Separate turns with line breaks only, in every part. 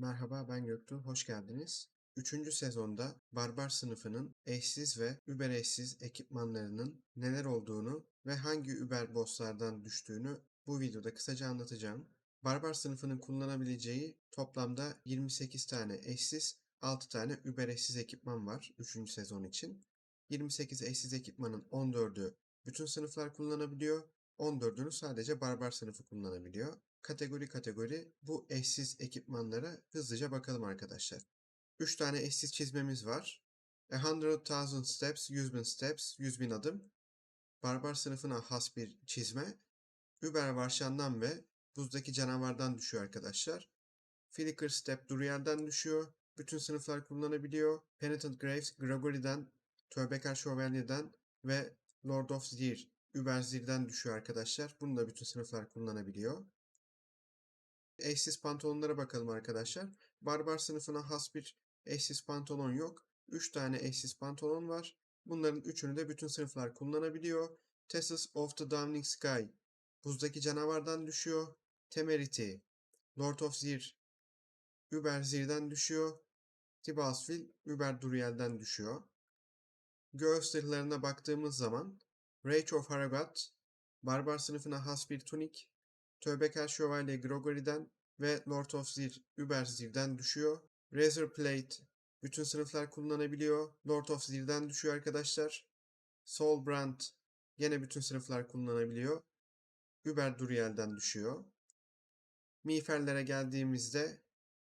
Merhaba ben Göktuğ, hoş geldiniz. Üçüncü sezonda Barbar sınıfının eşsiz ve über eşsiz ekipmanlarının neler olduğunu ve hangi über bosslardan düştüğünü bu videoda kısaca anlatacağım. Barbar sınıfının kullanabileceği toplamda 28 tane eşsiz, 6 tane über eşsiz ekipman var 3. sezon için. 28 eşsiz ekipmanın 14'ü bütün sınıflar kullanabiliyor, 14'ünü sadece barbar sınıfı kullanabiliyor. Kategori kategori bu eşsiz ekipmanlara hızlıca bakalım arkadaşlar. 3 tane eşsiz çizmemiz var. A hundred thousand steps, 100 bin steps, 100 bin adım. Barbar sınıfına has bir çizme. Über Varşan'dan ve buzdaki canavardan düşüyor arkadaşlar. Flicker Step Duriel'den düşüyor. Bütün sınıflar kullanabiliyor. Penitent Graves Gregory'den, Tövbekar Şövalye'den ve Lord of Zir, Über Zir'den düşüyor arkadaşlar. Bunu da bütün sınıflar kullanabiliyor. Eşsiz pantolonlara bakalım arkadaşlar. Barbar sınıfına has bir eşsiz pantolon yok. 3 tane eşsiz pantolon var. Bunların üçünü de bütün sınıflar kullanabiliyor. Tessus of the Downing Sky buzdaki canavardan düşüyor. Temerity, Lord of Zir, Über Zir'den düşüyor. Tibalsville, Über Duriel'den düşüyor. Göğüs zırhlarına baktığımız zaman Rage of Haragat, Barbar sınıfına has bir tunik, Tövbekar Şövalye Gregory'den ve Lord of Zir, Über Zir'den düşüyor. Razor Plate bütün sınıflar kullanabiliyor. Lord of Zir'den düşüyor arkadaşlar. Soul Brand yine bütün sınıflar kullanabiliyor. Über Duriel'den düşüyor. Miğferlere geldiğimizde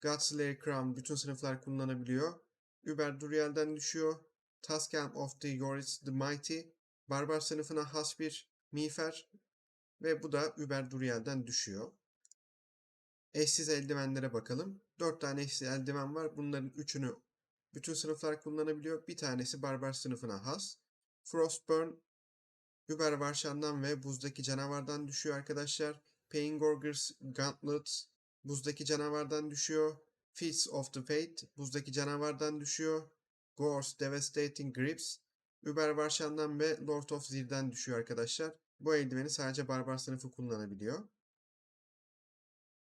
Godslayer Crown bütün sınıflar kullanabiliyor. Über Duriel'den düşüyor. Tascam of the Yoris the Mighty Barbar sınıfına has bir miğfer ve bu da Über Duriel'den düşüyor. Eşsiz eldivenlere bakalım. 4 tane eşsiz eldiven var. Bunların üçünü bütün sınıflar kullanabiliyor. Bir tanesi barbar sınıfına has. Frostburn Über Varşan'dan ve buzdaki canavardan düşüyor arkadaşlar. Paingorgers Gauntlet buzdaki canavardan düşüyor. Feats of the Fate buzdaki canavardan düşüyor. Gors Devastating Grips Über Varşan'dan ve Lord of Zir'den düşüyor arkadaşlar. Bu eldiveni sadece barbar sınıfı kullanabiliyor.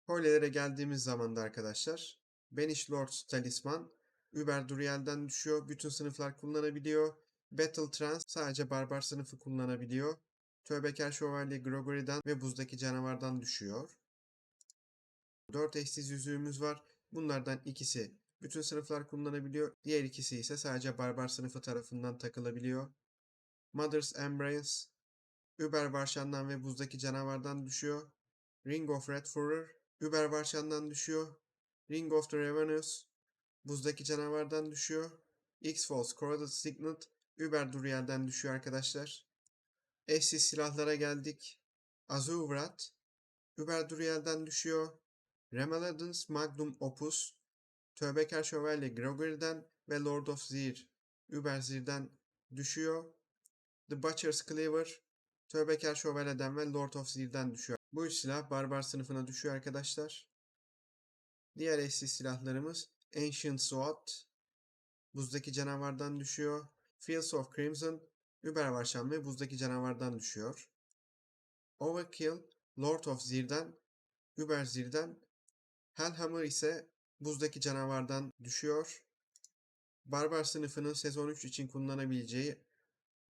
Hoylelere geldiğimiz zaman da arkadaşlar Banish Lord's Talisman Über Duriel'den düşüyor. Bütün sınıflar kullanabiliyor. Battle Trance sadece barbar sınıfı kullanabiliyor. Tövbekar Şövalye Gregory'den ve buzdaki canavardan düşüyor. 4 eşsiz yüzüğümüz var. Bunlardan ikisi bütün sınıflar kullanabiliyor. Diğer ikisi ise sadece barbar sınıfı tarafından takılabiliyor. Mother's Embrace Über Varşan'dan ve buzdaki canavardan düşüyor. Ring of Red Furor Über Varşan'dan düşüyor. Ring of the Ravenous buzdaki canavardan düşüyor. X-Force Corroded Signet Über Duriel'den düşüyor arkadaşlar. Eşsiz silahlara geldik. Azuvrat Über Duriel'den düşüyor. Remeladens Magnum Opus Tövbekar Şövalye Gregory'den ve Lord of Zir Über Zir'den düşüyor. The Butcher's Cleaver Tövbekar Şövalye'den ve Lord of Zir'den düşüyor. Bu üç silah barbar sınıfına düşüyor arkadaşlar. Diğer eşsiz silahlarımız Ancient Sword Buzdaki canavardan düşüyor. Fields of Crimson Über Varşan ve buzdaki canavardan düşüyor. Overkill Lord of Zir'den Über Zir'den Hellhammer ise buzdaki canavardan düşüyor. Barbar sınıfının sezon 3 için kullanabileceği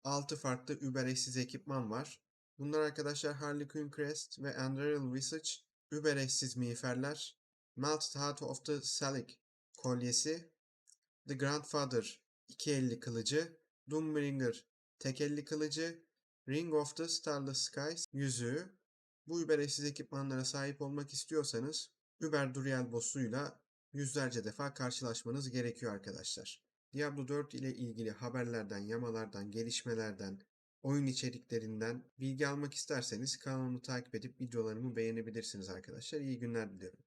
6 farklı Uber eşsiz ekipman var. Bunlar arkadaşlar Harley Quinn Crest ve Unreal Visage Uber eşsiz miğferler. Melted Heart of the Salic kolyesi. The Grandfather iki elli kılıcı. Doombringer tek elli kılıcı. Ring of the Starless Skies yüzüğü. Bu Uber eşsiz ekipmanlara sahip olmak istiyorsanız Uber Duriel boss'uyla yüzlerce defa karşılaşmanız gerekiyor arkadaşlar. Diablo 4 ile ilgili haberlerden, yamalardan, gelişmelerden, oyun içeriklerinden bilgi almak isterseniz kanalımı takip edip videolarımı beğenebilirsiniz arkadaşlar. İyi günler diliyorum.